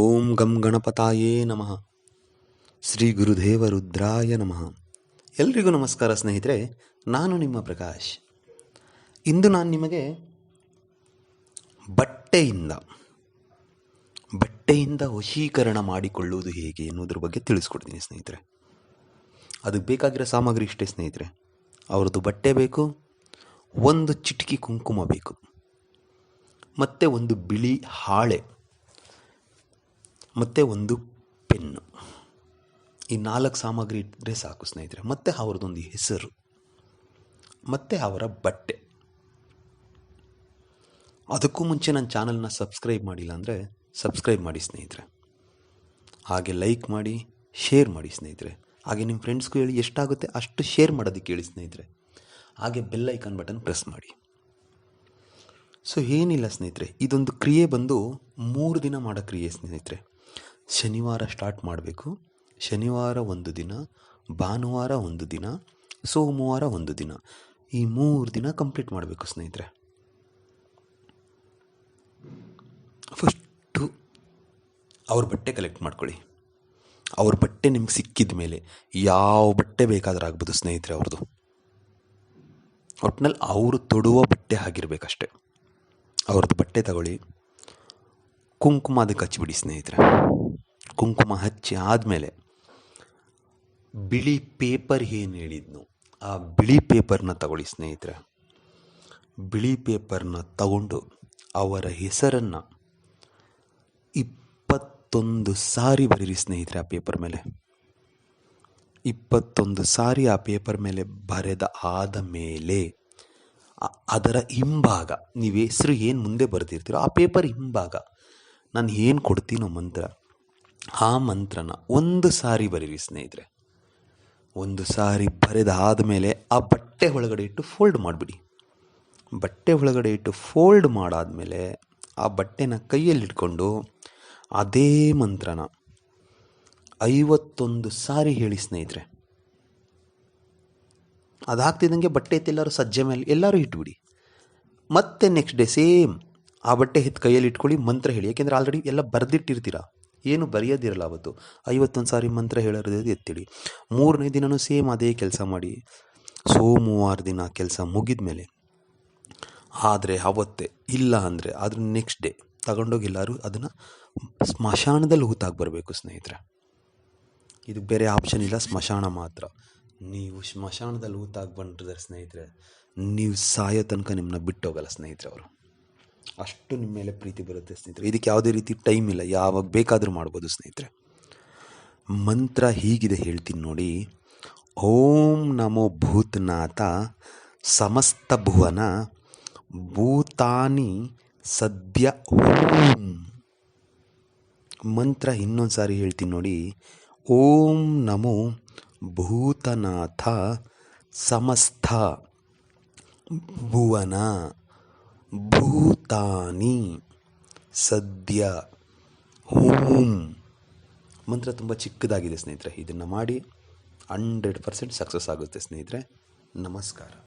ಓಂ ಗಂ ಗಣಪತಾಯೇ ನಮಃ. ಶ್ರೀ ಗುರುದೇವ ರುದ್ರಾಯ ನಮಃ. ಎಲ್ರಿಗೂ ನಮಸ್ಕಾರ ಸ್ನೇಹಿತರೆ, ನಾನು ನಿಮ್ಮ ಪ್ರಕಾಶ್. ಇಂದು ನಾನು ನಿಮಗೆ ಬಟ್ಟೆಯಿಂದ ಬಟ್ಟೆಯಿಂದ ವಶೀಕರಣ ಮಾಡಿಕೊಳ್ಳುವುದು ಹೇಗೆ ಎನ್ನುವುದ್ರ ಬಗ್ಗೆ ತಿಳಿಸ್ಕೊಡ್ತೀನಿ ಸ್ನೇಹಿತರೆ. ಅದಕ್ಕೆ ಬೇಕಾಗಿರೋ ಸಾಮಗ್ರಿ ಇಷ್ಟೇ ಸ್ನೇಹಿತರೆ. ಅವ್ರದ್ದು ಬಟ್ಟೆ ಬೇಕು, ಒಂದು ಚಿಟಕಿ ಕುಂಕುಮ ಬೇಕು. ಮತ್ತು ಒಂದು ಬಿಳಿ ಹಾಳೆ. ಮತ್ತು ಒಂದು ಪೆನ್ನು. ಈ ನಾಲ್ಕು ಸಾಮಗ್ರಿ ಇಟ್ಟರೆ ಸಾಕು ಸ್ನೇಹಿತರೆ. ಮತ್ತು ಅವ್ರದ್ದೊಂದು ಹೆಸರು. ಮತ್ತು ಅವರ ಬಟ್ಟೆ. ಅದಕ್ಕೂ ಮುಂಚೆ ನನ್ನ ಚಾನಲ್ನ ಸಬ್ಸ್ಕ್ರೈಬ್ ಮಾಡಿಲ್ಲ ಅಂದರೆ ಸಬ್ಸ್ಕ್ರೈಬ್ ಮಾಡಿ ಸ್ನೇಹಿತರೆ. ಹಾಗೆ ಲೈಕ್ ಮಾಡಿ, ಶೇರ್ ಮಾಡಿ ಸ್ನೇಹಿತರೆ. ಹಾಗೆ ನಿಮ್ಮ ಫ್ರೆಂಡ್ಸ್ಗೂ ಹೇಳಿ ಎಷ್ಟಾಗುತ್ತೆ ಅಷ್ಟು ಶೇರ್ ಮಾಡೋದಕ್ಕೆ ಹೇಳಿ ಸ್ನೇಹಿತರೆ. ಹಾಗೆ ಬೆಲ್ ಐಕಾನ್ ಬಟನ್ ಪ್ರೆಸ್ ಮಾಡಿ. ಸೊ ಏನಿಲ್ಲ ಸ್ನೇಹಿತರೆ. ಇದೊಂದು ಕ್ರಿಯೆ ಬಂದು ಮೂರು ದಿನ ಮಾಡೋ ಕ್ರಿಯೆ ಸ್ನೇಹಿತರೆ. ಶನಿವಾರ ಸ್ಟಾರ್ಟ್ ಮಾಡಬೇಕು. ಶನಿವಾರ ಒಂದು ದಿನ, ಭಾನುವಾರ ಒಂದು ದಿನ, ಸೋಮವಾರ ಒಂದು ದಿನ. ಈ ಮೂರು ದಿನ ಕಂಪ್ಲೀಟ್ ಮಾಡಬೇಕು ಸ್ನೇಹಿತರೆ. ಫಸ್ಟು ಅವ್ರ ಬಟ್ಟೆ ಕಲೆಕ್ಟ್ ಮಾಡ್ಕೊಳ್ಳಿ. ಅವ್ರ ಬಟ್ಟೆ ನಿಮ್ಗೆ ಸಿಕ್ಕಿದ ಮೇಲೆ ಯಾವ ಬಟ್ಟೆ ಬೇಕಾದ್ರೂ ಆಗ್ಬೋದು ಸ್ನೇಹಿತರೆ ಅವ್ರದ್ದು. ಒಟ್ಟಿನಲ್ಲಿ ಅವರು ತೊಡುವ ಬಟ್ಟೆ ಆಗಿರಬೇಕಷ್ಟೆ ಅವ್ರದ್ದು ಬಟ್ಟೆ ತಗೊಳ್ಳಿ. ಕುಂಕುಮ ಅದಕ್ಕೆ ಹಚ್ಚಿಬಿಡಿ ಸ್ನೇಹಿತರೆ. ಕುಂಕುಮ ಹಚ್ಚಿ ಆದಮೇಲೆ ಬಿಳಿ ಪೇಪರ್ ಏನು ಹೇಳಿದ್ನು, ಆ ಬಿಳಿ ಪೇಪರ್ನ ತಗೊಳ್ಳಿ ಸ್ನೇಹಿತರೆ. ಬಿಳಿ ಪೇಪರ್ನ ತಗೊಂಡು ಅವರ ಹೆಸರನ್ನು ಇಪ್ಪತ್ತೊಂದು ಸಾರಿ ಬರೀರಿ ಸ್ನೇಹಿತರೆ ಆ ಪೇಪರ್ ಮೇಲೆ. ಇಪ್ಪತ್ತೊಂದು ಸಾರಿ ಆ ಪೇಪರ್ ಮೇಲೆ ಬರೆದ ಆದ ಮೇಲೆ ಅದರ ಹಿಂಭಾಗ, ನೀವು ಹೆಸರು ಏನು ಮುಂದೆ ಬರೆದಿರ್ತೀರೋ ಆ ಪೇಪರ್ ಹಿಂಭಾಗ ನಾನು ಏನು ಕೊಡ್ತೀನೋ ಮಂತ್ರ, ಆ ಮಂತ್ರನ ಒಂದು ಸಾರಿ ಬರೀರಿ ಸ್ನೇಹಿತರೆ. ಒಂದು ಸಾರಿ ಬರೆದಾದ ಮೇಲೆ ಆ ಬಟ್ಟೆ ಒಳಗಡೆ ಇಟ್ಟು ಫೋಲ್ಡ್ ಮಾಡಿಬಿಡಿ. ಬಟ್ಟೆ ಒಳಗಡೆ ಇಟ್ಟು ಫೋಲ್ಡ್ ಮಾಡಾದಮೇಲೆ ಆ ಬಟ್ಟೆನ ಕೈಯಲ್ಲಿಟ್ಕೊಂಡು ಅದೇ ಮಂತ್ರನ ಐವತ್ತೊಂದು ಸಾರಿ ಹೇಳಿ ಸ್ನೇಹಿತರೆ. ಅದಾಗ್ತಿದ್ದಂಗೆ ಬಟ್ಟೆ ಎತ್ತೆಲ್ಲರೂ ಸಜ್ಜೆ ಮೇಲೆ ಎಲ್ಲರೂ ಇಟ್ಬಿಡಿ. ಮತ್ತೆ ನೆಕ್ಸ್ಟ್ ಡೇ ಸೇಮ್ ಆ ಬಟ್ಟೆ ಎತ್ತು ಕೈಯಲ್ಲಿ ಇಟ್ಕೊಳ್ಳಿ, ಮಂತ್ರ ಹೇಳಿ. ಯಾಕೆಂದರೆ ಆಲ್ರೆಡಿ ಎಲ್ಲ ಬರೆದಿಟ್ಟಿರ್ತೀರ. ಏನು ಬರೆಯೋದಿರಲ್ಲ ಅವತ್ತು. ಐವತ್ತೊಂದು ಸಾರಿ ಮಂತ್ರ ಹೇಳೋದು ಎತ್ತಿಡಿ. ಮೂರನೇ ದಿನವೂ ಸೇಮ್ ಅದೇ ಕೆಲಸ ಮಾಡಿ. ಸೋಮವಾರ ದಿನ ಕೆಲಸ ಮುಗಿದ ಮೇಲೆ ಆದರೆ ಅವತ್ತೇ, ಇಲ್ಲ ಅಂದರೆ ಅದ್ರ ನೆಕ್ಸ್ಟ್ ಡೇ ತಗೊಂಡೋಗಿ ಎಲ್ಲರೂ ಅದನ್ನು ಸ್ಮಶಾನದಲ್ಲಿ ಹೂತಾಗಿ ಬರಬೇಕು ಸ್ನೇಹಿತರೆ. ಇದು ಬೇರೆ ಆಪ್ಷನ್ ಇಲ್ಲ, ಸ್ಮಶಾನ ಮಾತ್ರ. ನೀವು ಸ್ಮಶಾನದಲ್ಲಿ ಹೂತಾಗಿ ಬಂದಿದ್ದಾರೆ ಸ್ನೇಹಿತರೆ. ನೀವು ಸಾಯೋ ತನಕ ನಿಮ್ಮನ್ನ ಬಿಟ್ಟೋಗಲ್ಲ ಸ್ನೇಹಿತರೆ ಅವರು. ಅಷ್ಟು ನಿಮ್ಮ ಮೇಲೆ ಪ್ರೀತಿ ಬರುತ್ತೆ ಸ್ನೇಹಿತರೆ. ಇದಕ್ಕೆ ಯಾವುದೇ ರೀತಿ ಟೈಮ್ ಇಲ್ಲ. ಯಾವಾಗ ಬೇಕಾದರೂ ಮಾಡ್ಬೋದು ಸ್ನೇಹಿತರೆ. ಮಂತ್ರ ಹೀಗಿದೆ ಹೇಳ್ತೀನಿ ನೋಡಿ. ಓಂ ನಮೋ ಭೂತನಾಥ ಸಮಸ್ತ ಭುವನ ಭೂತಾನಿ ಸದ್ಯ ಓಂ. ಮಂತ್ರ ಇನ್ನೊಂದು ಸಾರಿ ಹೇಳ್ತೀನಿ ನೋಡಿ. ಓಂ ನಮೋ ಭೂತನಾಥ ಸಮಸ್ತ ಭುವನ. ಭೂತಾನಿ ಸದ್ಯ ಹೂಂ. ಮಂತ್ರ ತುಂಬ ಚಿಕ್ಕದಾಗಿದೆ ಸ್ನೇಹಿತರೆ. ಇದನ್ನು ಮಾಡಿ ಹಂಡ್ರೆಡ್ ಪರ್ಸೆಂಟ್ ಸಕ್ಸಸ್ ಆಗುತ್ತೆ ಸ್ನೇಹಿತರೆ. ನಮಸ್ಕಾರ.